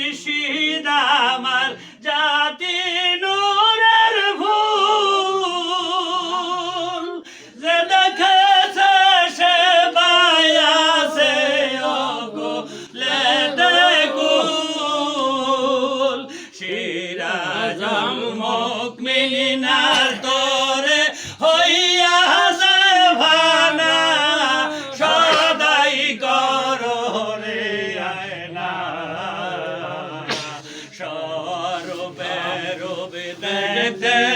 মুর্শিদ আমার জাতি নূরের ভুল যে দেখেছে সে পায়াছে অগো লেদে কুল। সিরাজম মকমিনার তো Rabbi,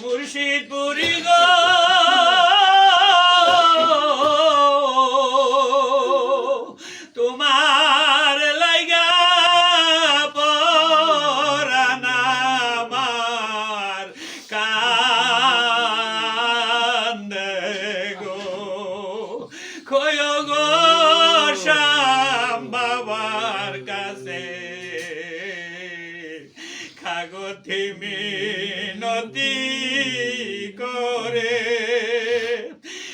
মুর্শিদপুরি গো।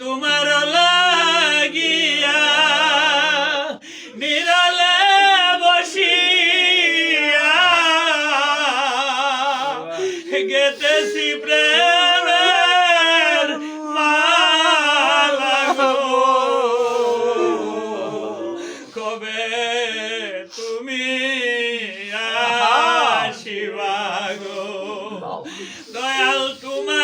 তোমার লাগিয়া নিরালে বসিয়া গেতেছি প্রেমের মালাগো কবে তুমি আসিবা গো? দয়াল তোমার